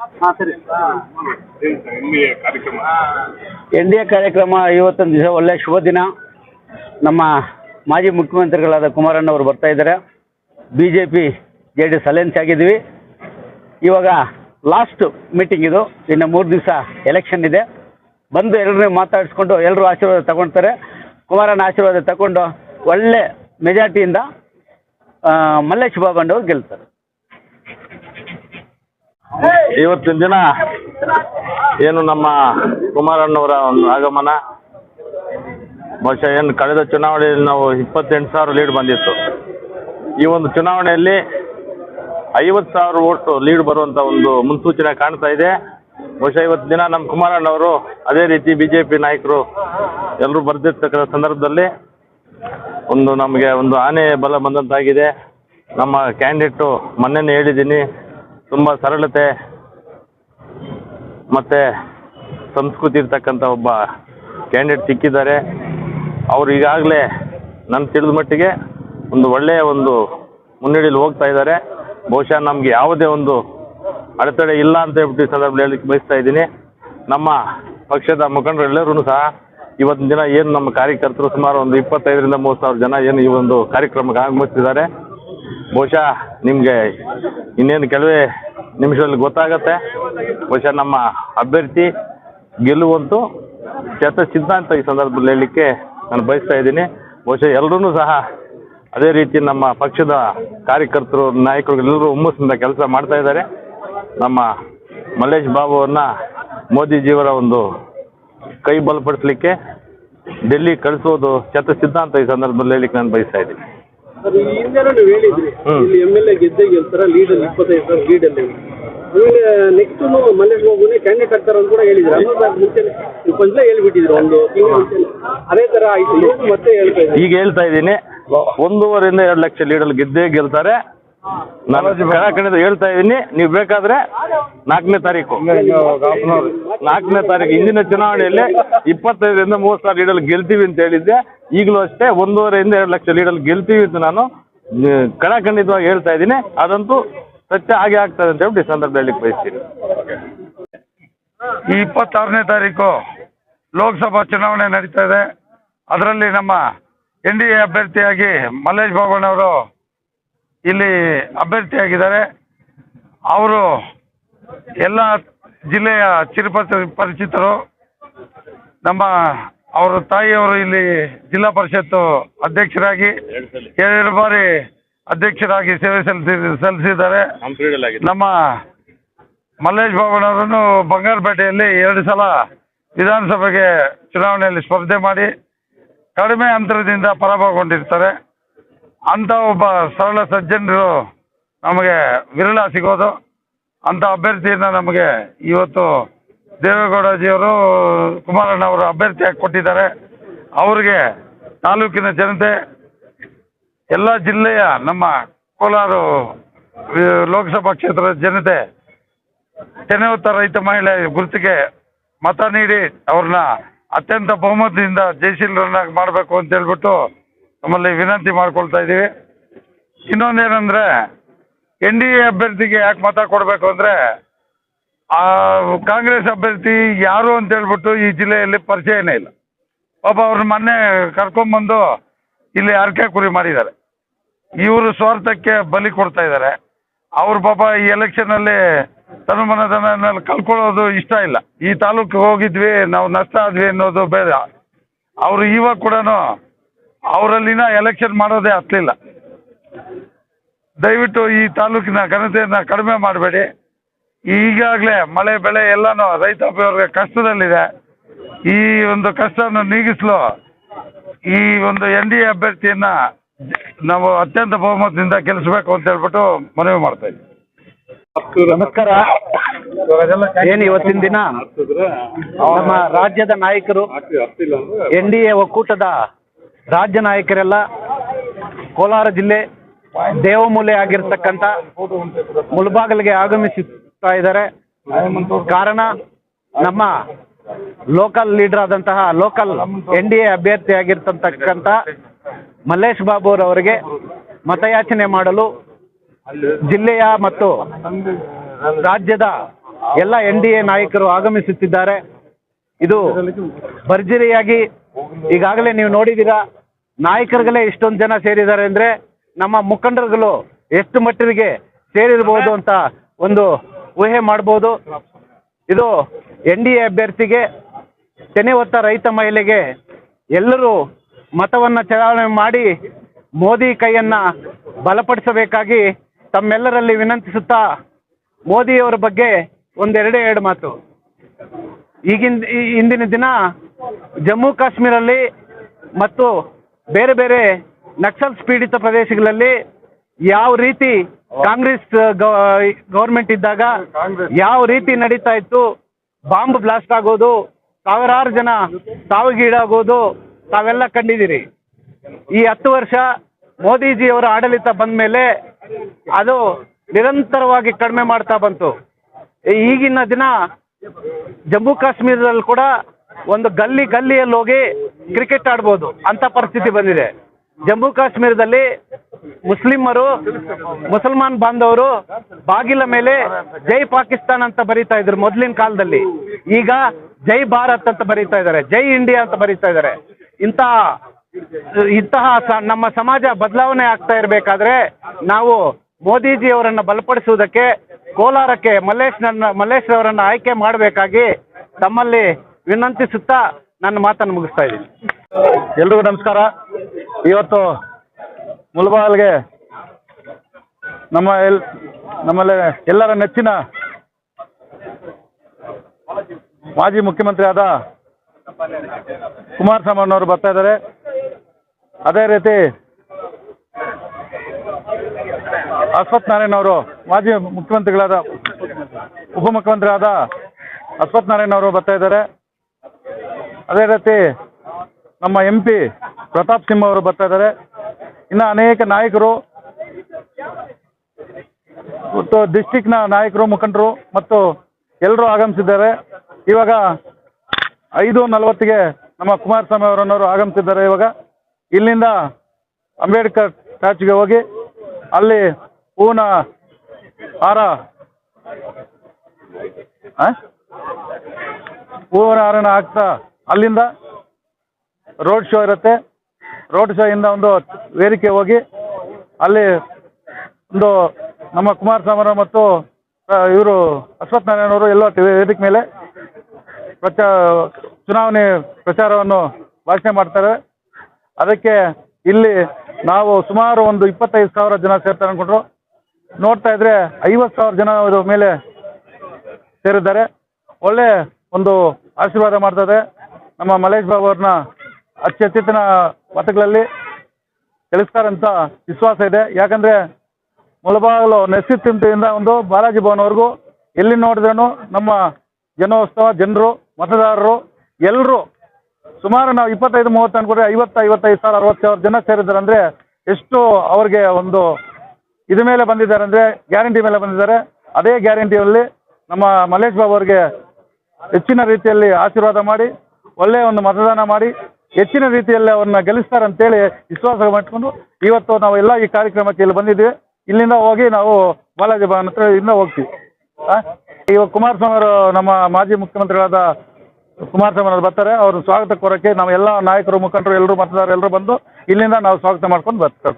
ಹಾಂ ಸರಿ. ಕಾರ್ಯಕ್ರಮ. ಎನ್ ಡಿ ಎ ಕಾರ್ಯಕ್ರಮ ಇವತ್ತೊಂದು ದಿವಸ ಒಳ್ಳೆ ಶುಭ ದಿನ. ನಮ್ಮ ಮಾಜಿ ಮುಖ್ಯಮಂತ್ರಿಗಳಾದ ಕುಮಾರಣ್ಣ ಅವರು ಬರ್ತಾ ಇದ್ದಾರೆ. B J P J D S alliance ಆಗಿದ್ವಿ ಇವಾಗ ಲಾಸ್ಟ್ ಮೀಟಿಂಗ್ ಇದು. ಇನ್ನು ಮೂರು ದಿವಸ ಎಲೆಕ್ಷನ್ ಇದೆ. ಬಂದು ಎಲ್ಲರನ್ನೂ ಮಾತಾಡಿಸ್ಕೊಂಡು ಎಲ್ಲರೂ ಆಶೀರ್ವಾದ ತಗೊಳ್ತಾರೆ ಕುಮಾರಣ್ಣ ಆಶೀರ್ವಾದ ತಗೊಂಡು ಒಳ್ಳೆ ಮೆಜಾರಿಟಿಯಿಂದ ಮಲ್ಲೇಶ್ ಬಾಬಣ್ಣವ್ರು ಗೆಲ್ತಾರೆ. ಇವತ್ತಿನ ದಿನ ಏನು ನಮ್ಮ ಕುಮಾರಣ್ಣವರ ಒಂದು ಆಗಮನ? ಬಹುಶಃ ಏನು ಕಳೆದ ಚುನಾವಣೆಯಲ್ಲಿ ನಾವು ಇಪ್ಪತ್ತೆಂಟು ಸಾವಿರ ಲೀಡ್ ಬಂದಿತ್ತು. ಈ ಒಂದು ಚುನಾವಣೆಯಲ್ಲಿ ಐವತ್ತು ಸಾವಿರ ಓಟು ಲೀಡ್ ಬರುವಂಥ ಒಂದು ಮುನ್ಸೂಚನೆ ಕಾಣ್ತಾ ಇದೆ. ಬಹುಶಃ ಇವತ್ತು ದಿನ ನಮ್ಮ ಕುಮಾರಣ್ಣವರು ಅದೇ ರೀತಿ ಬಿ ನಾಯಕರು ಎಲ್ಲರೂ ಬರ್ದಿರ್ತಕ್ಕಂಥ ಸಂದರ್ಭದಲ್ಲಿ ಒಂದು ನಮಗೆ ಒಂದು ಆನೆ ಬಲ ಬಂದಂತಾಗಿದೆ. ನಮ್ಮ ಕ್ಯಾಂಡಿಡೇಟು ಮೊನ್ನೆನೇ ಹೇಳಿದ್ದೀನಿ ತುಂಬ ಸರಳತೆ ಮತ್ತು ಸಂಸ್ಕೃತಿ ಇರ್ತಕ್ಕಂಥ ಒಬ್ಬ ಕ್ಯಾಂಡಿಡೇಟ್ ಸಿಕ್ಕಿದ್ದಾರೆ. ಅವರು ಈಗಾಗಲೇ ನನ್ನ ತಿಳಿದ ಮಟ್ಟಿಗೆ ಒಂದು ಒಳ್ಳೆಯ ಒಂದು ಮುನ್ನಡೆಯಲ್ಲಿ ಹೋಗ್ತಾ ಇದ್ದಾರೆ. ಬಹುಶಃ ನಮಗೆ ಯಾವುದೇ ಒಂದು ಅಡೆತಡೆ ಇಲ್ಲ ಅಂತ ಹೇಳ್ಬಿಟ್ಟು ಈ ಸಂದರ್ಭದಲ್ಲಿ ಹೇಳಲಿಕ್ಕೆ ಬಯಸ್ತಾ ಇದ್ದೀನಿ. ನಮ್ಮ ಪಕ್ಷದ ಮುಖಂಡರೆಲ್ಲರೂ ಸಹ ಇವತ್ತಿನ ದಿನ ಏನು ನಮ್ಮ ಕಾರ್ಯಕರ್ತರು ಸುಮಾರು ಒಂದು ಇಪ್ಪತ್ತೈದರಿಂದ ಮೂವತ್ತು ಸಾವಿರ ಜನ ಏನು ಈ ಒಂದು ಕಾರ್ಯಕ್ರಮಕ್ಕೆ ಆಗಮಿಸ್ತಿದ್ದಾರೆ. ಬಹುಶಃ ನಿಮಗೆ ಇನ್ನೇನು ಕೆಲವೇ ನಿಮಿಷದಲ್ಲಿ ಗೊತ್ತಾಗತ್ತೆ. ಬಹುಶಃ ನಮ್ಮ ಅಭ್ಯರ್ಥಿ ಗೆಲ್ಲುವಂತು ಶತ ಸಿದ್ಧಾಂತ ಈ ಸಂದರ್ಭದಲ್ಲಿ ಹೇಳಲಿಕ್ಕೆ ನಾನು ಬಯಸ್ತಾ ಇದ್ದೀನಿ. ಬಹುಶಃ ಎಲ್ಲರೂ ಸಹ ಅದೇ ರೀತಿ ನಮ್ಮ ಪಕ್ಷದ ಕಾರ್ಯಕರ್ತರು ನಾಯಕರು ಎಲ್ಲರೂ ಹುಮ್ಮಸ್ಸಿನಿಂದ ಕೆಲಸ ಮಾಡ್ತಾ ಇದ್ದಾರೆ. ನಮ್ಮ ಮಲ್ಲೇಶ್ ಬಾಬು ಅವ್ರನ್ನ ಮೋದಿಜಿಯವರ ಒಂದು ಕೈ ಬಲಪಡಿಸಲಿಕ್ಕೆ ಡೆಲ್ಲಿ ಕಳಿಸೋದು ಶತ ಸಿದ್ಧಾಂತ ಈ ಸಂದರ್ಭದಲ್ಲಿ ಹೇಳಲಿಕ್ಕೆ ನಾನು ಬಯಸ್ತಾ ಇದ್ದೀನಿ. ಹಿಂದೆನೂ ನೀವು ಹೇಳಿದ್ರಿ. ಇಲ್ಲಿ ಎಂ ಎಲ್ ಎ ಗೆದ್ದೆ ಗೆಲ್ತಾರ ಲೀಡಲ್ಲಿ ಇಪ್ಪತ್ತೈದು ಸಾವಿರ ಲೀಡಲ್ಲಿ ಆಮೇಲೆ ನೆಕ್ಸ್ಟ್ ಮಲ್ಲೇಶ್ ಬಾಬುನೇ ಕ್ಯಾಂಡಿಡೇಟ್ ಆಗ್ತಾರ ಅಂತ ಕೂಡ ಹೇಳಿದ್ರು. ಅನ್ನೋದು ಮುಂಚೆ ನೀವು ಮೊದಲೇ ಹೇಳ್ಬಿಟ್ಟಿದ್ರು ಒಂದು ತಿಂಗಳ ಮುಂಚೆ ಅದೇ ತರ ಆಯ್ತು. ಮತ್ತೆ ಹೇಳ್ತಾ ಇದ್ದೀನಿ. ಈಗ ಹೇಳ್ತಾ ಇದ್ದೀನಿ ಒಂದೂವರೆಯಿಂದ ಎರಡು ಲಕ್ಷ ಲೀಡಲ್ಲಿ ಗೆದ್ದೇ ಗೆಲ್ತಾರೆ. ನಾನು ಕಣ ಕಣಿತ ಹೇಳ್ತಾ ಇದ್ದೀನಿ. ನೀವು ಬೇಕಾದ್ರೆ ನಾಲ್ಕನೇ ತಾರೀಕು. ನಾಲ್ಕನೇ ತಾರೀಕು. ಹಿಂದಿನ ಚುನಾವಣೆಯಲ್ಲಿ ಇಪ್ಪತ್ತೈದರಿಂದ ಮೂವತ್ತು ಸಾವಿರ ಲೀಡಲ್ಲಿ ಗೆಲ್ತೀವಿ ಅಂತ ಹೇಳಿದ್ದೆ. ಈಗಲೂ ಅಷ್ಟೇ ಒಂದೂವರೆಯಿಂದ ಎರಡು ಲಕ್ಷ ಲೀಡಲ್ಲಿ ಗೆಲ್ತೀವಿ ಅಂತ ನಾನು ಕಣ ಖಂಡಿತವಾಗಿ ಹೇಳ್ತಾ ಇದ್ದೀನಿ. ಅದಂತೂ ಸತ್ಯ ಹಾಗೆ ಆಗ್ತದೆ ಅಂತ ಹೇಳ್ಬಿಟ್ಟು ಈ ಸಂದರ್ಭ ಹೇಳಲಿಕ್ಕೆ ಬಯಸ್ತೀನಿ ಈ ಇಪ್ಪತ್ತಾರನೇ ತಾರೀಕು ಲೋಕಸಭಾ ಚುನಾವಣೆ ನಡೀತಾ ಇದೆ. ಅದರಲ್ಲಿ ನಮ್ಮ ಎನ್ ಡಿ ಎ ಅಭ್ಯರ್ಥಿಯಾಗಿ ಮಲ್ಲೇಶ್ ಬಾಬಣ್ಣವರು ಇಲ್ಲಿ ಅಭ್ಯರ್ಥಿಯಾಗಿದ್ದಾರೆ ಅವರು ಎಲ್ಲ ಜಿಲ್ಲೆಯ ಚಿರಪರಿ ಪರಿಚಿತರು. ನಮ್ಮ ಅವರ ತಾಯಿಯವರು ಇಲ್ಲಿ ಜಿಲ್ಲಾ ಪರಿಷತ್ತು ಅಧ್ಯಕ್ಷರಾಗಿ ಎರಡು ಬಾರಿ ಅಧ್ಯಕ್ಷರಾಗಿ ಸೇವೆ ಸಲ್ಲಿಸಿ ಸಲ್ಲಿಸಿದ್ದಾರೆ. ನಮ್ಮ ಮಲ್ಲೇಶ್ ಬಾಬಣ್ಣವರನ್ನು ಬಂಗಾರಪೇಟೆಯಲ್ಲಿ ಎರಡು ಸಲ ವಿಧಾನಸಭೆಗೆ ಚುನಾವಣೆಯಲ್ಲಿ ಸ್ಪರ್ಧೆ ಮಾಡಿ ಕಡಿಮೆ ಅಂತರದಿಂದ ಪರಾಭವಗೊಂಡಿರ್ತಾರೆ. ಅಂಥ ಒಬ್ಬ ಸರಳ ಸಜ್ಜನರು ನಮಗೆ ವಿರಳ ಸಿಗೋದು. ಅಂಥ ಅಭ್ಯರ್ಥಿಯನ್ನ ನಮಗೆ ಇವತ್ತು ದೇವೇಗೌಡಜಿಯವರು ಕುಮಾರಣ್ಣವರು ಅಭ್ಯರ್ಥಿಯಾಗಿ ಕೊಟ್ಟಿದ್ದಾರೆ. ಅವರಿಗೆ ತಾಲೂಕಿನ ಜನತೆ, ಎಲ್ಲ ಜಿಲ್ಲೆಯ ನಮ್ಮ ಕೋಲಾರ ಲೋಕಸಭಾ ಕ್ಷೇತ್ರದ ಜನತೆ, ತೆನೆಯುತ್ತ ರೈತ ಮಹಿಳೆ ಗುರುತಿಗೆ ಮತ ನೀಡಿ ಅವ್ರನ್ನ ಅತ್ಯಂತ ಬಹುಮತದಿಂದ ಜಯಶೀಲರನ್ನಾಗಿ ಮಾಡಬೇಕು ಅಂತ ಹೇಳ್ಬಿಟ್ಟು ನಮ್ಮಲ್ಲಿ ವಿನಂತಿ ಮಾಡ್ಕೊಳ್ತಾ ಇದ್ದೀವಿ. ಇನ್ನೊಂದೇನಂದ್ರೆ, ಎನ್ ಡಿ ಎ ಅಭ್ಯರ್ಥಿಗೆ ಯಾಕೆ ಮತ ಕೊಡಬೇಕು ಅಂದರೆ ಕಾಂಗ್ರೆಸ್ ಅಭ್ಯರ್ಥಿ ಯಾರು ಅಂತ ಹೇಳ್ಬಿಟ್ಟು ಈ ಜಿಲ್ಲೆಯಲ್ಲಿ ಪರಿಚಯನೇ ಇಲ್ಲ. ಒಬ್ಬ ಅವ್ರನ್ನ ಮೊನ್ನೆ ಕರ್ಕೊಂಬಂದು ಇಲ್ಲಿ ಅರ್ಕೆ ಕುರಿ ಮಾಡಿದ್ದಾರೆ ಇವರು ಸ್ವಾರ್ಥಕ್ಕೆ ಬಲಿ ಕೊಡ್ತಾ ಇದ್ದಾರೆ. ಅವ್ರ ಪಾಪ ಈ ಎಲೆಕ್ಷನಲ್ಲಿ ತನುಮನಧನ ಕಳ್ಕೊಳ್ಳೋದು ಇಷ್ಟ ಇಲ್ಲ. ಈ ತಾಲೂಕಿಗೆ ಹೋಗಿದ್ವಿ, ನಾವು ನಷ್ಟ ಆದ್ವಿ ಅನ್ನೋದು ಬೇಡ. ಅವರು ಇವಾಗ ಕೂಡ ಅವರಲ್ಲಿನ ಎಲೆಕ್ಷನ್ ಮಾಡೋದೇ ಹತ್ತಲಿಲ್ಲ ದಯವಿಟ್ಟು ಈ ತಾಲೂಕಿನ ಘನತೆಯನ್ನು ಕಡಿಮೆ ಮಾಡಬೇಡಿ. ಈಗಾಗಲೇ ಮಳೆ ಬೆಳೆ ಎಲ್ಲಾನು ರೈತಾಪಿಯವ್ರಿಗೆ ಕಷ್ಟದಲ್ಲಿದೆ. ಈ ಒಂದು ಕಷ್ಟವನ್ನು ನೀಗಿಸಲು ಈ ಒಂದು ಎನ್ ಡಿ ಎ ಅಭ್ಯರ್ಥಿಯನ್ನ ನಾವು ಅತ್ಯಂತ ಬಹುಮತದಿಂದ ಗೆಲ್ಲಿಸಬೇಕು ಅಂತ ಹೇಳ್ಬಿಟ್ಟು ಮನವಿ ಮಾಡ್ತಾ ಇದ್ದೀವಿ ನಮಸ್ಕಾರ. ಏನು ಇವತ್ತಿನ ದಿನ? ನಮ್ಮ ರಾಜ್ಯದ ನಾಯಕರು ಎನ್ ಡಿ ಎ ಒಕ್ಕೂಟದ ರಾಜ್ಯ ನಾಯಕರೆಲ್ಲ ಕೋಲಾರ ಜಿಲ್ಲೆ ದೇವಮೂಲೆ ಆಗಿರ್ತಕ್ಕಂಥ ಮುಳಬಾಗಲಿಗೆ ಆಗಮಿಸುತ್ತಾ ಇದ್ದಾರೆ. ಕಾರಣ ನಮ್ಮ ಲೋಕಲ್ ಲೀಡರ್ ಆದಂತಹ ಲೋಕಲ್ ಎನ್ ಡಿ ಎ ಅಭ್ಯರ್ಥಿ ಆಗಿರ್ತಕ್ಕಂಥ ಮಲ್ಲೇಶ್ ಬಾಬುರವರಿಗೆ ಮತಯಾಚನೆ ಮಾಡಲು ಜಿಲ್ಲೆಯ ಮತ್ತು ರಾಜ್ಯದ ಎಲ್ಲ ಎನ್ ಡಿ ಎ ನಾಯಕರು ಆಗಮಿಸುತ್ತಿದ್ದಾರೆ. ಇದು ಭರ್ಜರಿಯಾಗಿ ಈಗಾಗಲೇ ನೀವು ನೋಡಿದ್ದೀರಾ ನಾಯಕರುಗಳೇ ಇಷ್ಟೊಂದು ಜನ ಸೇರಿದ್ದಾರೆ ಅಂದರೆ ನಮ್ಮ ಮುಖಂಡರುಗಳು ಎಷ್ಟು ಮಟ್ಟಿಗೆ ಸೇರಿರ್ಬೋದು ಅಂತ ಒಂದು ಊಹೆ ಮಾಡ್ಬೋದು. ಇದು ಎನ್ ಡಿ ಎ ಅಭ್ಯರ್ಥಿಗೆ ತೆನೆ ಹೊತ್ತ ರೈತ ಮಹಿಳೆಗೆ ಎಲ್ಲರೂ ಮತವನ್ನು ಚಲಾವಣೆ ಮಾಡಿ ಮೋದಿ ಕೈಯನ್ನ ಬಲಪಡಿಸಬೇಕಾಗಿ ತಮ್ಮೆಲ್ಲರಲ್ಲಿ ವಿನಂತಿಸುತ್ತಾ ಮೋದಿಯವರ ಬಗ್ಗೆ ಒಂದೆರಡೇ ಎರಡು ಮಾತು. ಈಗಿನ ಇಂದಿನ ದಿನ ಜಮ್ಮು ಕಾಶ್ಮೀರಲ್ಲಿ ಮತ್ತು ಬೇರೆ ಬೇರೆ ನಕ್ಸಲ್ಸ್ ಪೀಡಿತ ಪ್ರದೇಶಗಳಲ್ಲಿ ಯಾವ ರೀತಿ ಕಾಂಗ್ರೆಸ್ ಗೌರ್ಮೆಂಟ್ ಇದ್ದಾಗ ಯಾವ ರೀತಿ ನಡೀತಾ ಇತ್ತು? ಬಾಂಬ್ ಬ್ಲಾಸ್ಟ್ ಆಗೋದು, ಸಾವಿರಾರು ಜನ ಸಾವಿಗೀಡಾಗೋದು ತಾವೆಲ್ಲ ಕಂಡಿದ್ದೀರಿ. ಈ ಹತ್ತು ವರ್ಷ ಮೋದಿಜಿಯವರ ಆಡಳಿತ ಬಂದ ಮೇಲೆ ಅದು ನಿರಂತರವಾಗಿ ಕಡಿಮೆ ಮಾಡ್ತಾ ಬಂತು. ಈಗಿನ ದಿನ ಜಮ್ಮು ಕಾಶ್ಮೀರದಲ್ಲಿ ಕೂಡ ಒಂದು ಗಲ್ಲಿ ಗಲ್ಲಿಯಲ್ಲಿ ಹೋಗಿ ಕ್ರಿಕೆಟ್ ಆಡ್ಬೋದು ಅಂತ ಪರಿಸ್ಥಿತಿ ಬಂದಿದೆ. ಜಮ್ಮು ಕಾಶ್ಮೀರದಲ್ಲಿ ಮುಸ್ಲಿಮರು, ಮುಸಲ್ಮಾನ್ ಬಾಂಧವರು ಬಾಗಿಲ ಮೇಲೆ ಜೈ ಪಾಕಿಸ್ತಾನ್ ಅಂತ ಬರೀತಾ ಇದ್ರು ಮೊದಲಿನ ಕಾಲದಲ್ಲಿ. ಈಗ ಜೈ ಭಾರತ್ ಅಂತ ಬರೀತಾ ಇದ್ದಾರೆ, ಜೈ ಇಂಡಿಯಾ ಅಂತ ಬರೀತಾ ಇದ್ದಾರೆ. ಇಂತಹ ಇಂತಹ ನಮ್ಮ ಸಮಾಜ ಬದಲಾವಣೆ ಆಗ್ತಾ ಇರಬೇಕಾದ್ರೆ ನಾವು ಮೋದಿಜಿ ಅವರನ್ನ ಬಲಪಡಿಸುವುದಕ್ಕೆ ಕೋಲಾರಕ್ಕೆ ಮಲ್ಲೇಶ್ ಮಲ್ಲೇಶ್ ಅವರನ್ನ ಆಯ್ಕೆ ಮಾಡಬೇಕಾಗಿ ತಮ್ಮಲ್ಲಿ ವಿನಂತಿಸುತ್ತಾ ನನ್ನ ಮಾತನ್ನು ಮುಗಿಸ್ತಾ ಇದ್ದೀನಿ. ಎಲ್ರಿಗೂ ನಮಸ್ಕಾರ. ಇವತ್ತು ಮುಲ್ಬಾಲ್ಗೆ ನಮ್ಮ ಎಲ್, ನಮ್ಮಲ್ಲಿ ಎಲ್ಲರ ನೆಚ್ಚಿನ ಮಾಜಿ ಮುಖ್ಯಮಂತ್ರಿ ಆದ ಕುಮಾರಸ್ವಾಮಿ ಅವರು ಬರ್ತಾ ಇದ್ದಾರೆ. ಅದೇ ರೀತಿ ಅಶ್ವಥ್ ನಾರಾಯಣ ಅವರು ಮಾಜಿ ಮುಖ್ಯಮಂತ್ರಿಗಳಾದ ಉಪಮುಖ್ಯಮಂತ್ರಿ ಆದ ಅಶ್ವಥ್ ನಾರಾಯಣ ಅವರು ಬರ್ತಾ ಇದ್ದಾರೆ. ಅದೇ ರೀತಿ ನಮ್ಮ ಎಂ ಪಿ ಪ್ರತಾಪ್ ಸಿಂಹ ಅವರು ಬರ್ತಾ ಇದ್ದಾರೆ. ಇನ್ನು ಅನೇಕ ನಾಯಕರು ಮತ್ತು ಡಿಸ್ಟಿಕ್ನ ನಾಯಕರು, ಮುಖಂಡರು ಮತ್ತು ಎಲ್ಲರೂ ಆಗಮಿಸಿದ್ದಾರೆ. ಇವಾಗ ಐದು ನಲವತ್ತಿಗೆ ನಮ್ಮ ಕುಮಾರಸ್ವಾಮಿ ಅವರನ್ನವರು ಆಗಮಿಸಿದ್ದಾರೆ ಇವಾಗ. ಇಲ್ಲಿಂದ ಅಂಬೇಡ್ಕರ್ ಸ್ಟ್ಯಾಚ್ಯೂಗೆ ಹೋಗಿ ಅಲ್ಲಿ ಹೂವಿನ ಹಾರ? ಹೂವಿನ ಹಾರನ ಹಾಕ್ತಾ ಅಲ್ಲಿಂದ ರೋಡ್ ಶೋ ಇರುತ್ತೆ. ರೋಡ್ ಶೋ ಇಂದ ಒಂದು ವೇದಿಕೆ ಹೋಗಿ ಅಲ್ಲಿ ಒಂದು ನಮ್ಮ ಕುಮಾರಸ್ವಾಮಿ ಮತ್ತು ಇವರು ಅಶ್ವಥ್ ನಾರಾಯಣ ಅವರು ಎಲ್ಲ ವೇದಿಕೆ ಮೇಲೆ ಪ್ರಚಾ, ಚುನಾವಣೆ ಪ್ರಚಾರವನ್ನು ಭಾಷಣ ಮಾಡ್ತಾರೆ. ಅದಕ್ಕೆ ಇಲ್ಲಿ ನಾವು ಸುಮಾರು ಒಂದು ಇಪ್ಪತ್ತೈದು ಸಾವಿರ ಜನ ಸೇರ್ತಾರೆ ಅನ್ಕೊಂಡ್ರು. ನೋಡ್ತಾ ಇದ್ರೆ ಐವತ್ತು ಸಾವಿರ ಜನ ಇದ್ರ ಮೇಲೆ ಸೇರಿದ್ದಾರೆ. ಒಳ್ಳೆ ಒಂದು ಆಶೀರ್ವಾದ ಮಾಡ್ತದೆ. ನಮ್ಮ ಮಲೇಶ್ ಬಾಬು ಅವ್ರನ್ನ ಅತ್ಯತ್ಯುತ್ತನ ಮತಗಳಲ್ಲಿ ಗೆಲ್ಲಿಸ್ತಾರಂತ ವಿಶ್ವಾಸ ಇದೆ. ಯಾಕಂದ್ರೆ ಮುಳಬಾಗಲು ನೆಸ್ಸಿತ್ತಿಂತೆಯಿಂದ ಒಂದು ಬಾಲಾಜಿ ಭವನವರೆಗೂ ಎಲ್ಲಿ ನೋಡಿದ್ರೂ ನಮ್ಮ ಜನೋತ್ಸವ ಜನರು, ಮತದಾರರು ಎಲ್ಲರೂ ಸುಮಾರು ನಾವು ಇಪ್ಪತ್ತೈದು, ಮೂವತ್ತು ಅನ್ಕೊಂಡ್ರೆ ಐವತ್ತು, ಐವತ್ತೈದು ಸಾವಿರ, ಅರವತ್ತು ಸಾವಿರ ಜನ ಸೇರಿದ್ದಾರೆ ಅಂದರೆ ಎಷ್ಟು ಅವ್ರಿಗೆ ಒಂದು ಇದ್ರ ಮೇಲೆ ಬಂದಿದ್ದಾರೆ ಅಂದರೆ ಗ್ಯಾರಂಟಿ ಮೇಲೆ ಬಂದಿದ್ದಾರೆ. ಅದೇ ಗ್ಯಾರಂಟಿಯಲ್ಲಿ ನಮ್ಮ ಮಲೇಶ್ ಬಾಬು ಅವರಿಗೆ ಹೆಚ್ಚಿನ ರೀತಿಯಲ್ಲಿ ಆಶೀರ್ವಾದ ಮಾಡಿ ಒಳ್ಳೆಯ ಒಂದು ಮತದಾನ ಮಾಡಿ ಹೆಚ್ಚಿನ ರೀತಿಯಲ್ಲಿ ಅವ್ರನ್ನ ಗೆಲ್ಲಿಸ್ತಾರೆ ಅಂತೇಳಿ ವಿಶ್ವಾಸ ಮಾಡಿಕೊಂಡು ಇವತ್ತು ನಾವು ಎಲ್ಲ ಈ ಕಾರ್ಯಕ್ರಮಕ್ಕೆ ಇಲ್ಲಿ ಬಂದಿದ್ದೀವಿ. ಇಲ್ಲಿಂದ ಹೋಗಿ ನಾವು ಬಾಲಾಜಿ ಭವನ ಹತ್ರ ಇಲ್ಲಿಂದ ಹೋಗ್ತೀವಿ? ಇವಾಗ ಕುಮಾರಸ್ವಾಮಿ ಅವರು ನಮ್ಮ ಮಾಜಿ ಮುಖ್ಯಮಂತ್ರಿಗಳಾದ ಕುಮಾರಸ್ವಾಮಿ ಅವರು ಬರ್ತಾರೆ. ಅವ್ರ ಸ್ವಾಗತ ಕೋರಕ್ಕೆ ನಾವು ಎಲ್ಲ ನಾಯಕರು, ಮುಖಂಡರು, ಎಲ್ಲರೂ ಮತದಾರರು ಎಲ್ಲರೂ ಬಂದು ಇಲ್ಲಿಂದ ನಾವು ಸ್ವಾಗತ ಮಾಡ್ಕೊಂಡು ಬರ್ತಾರೆ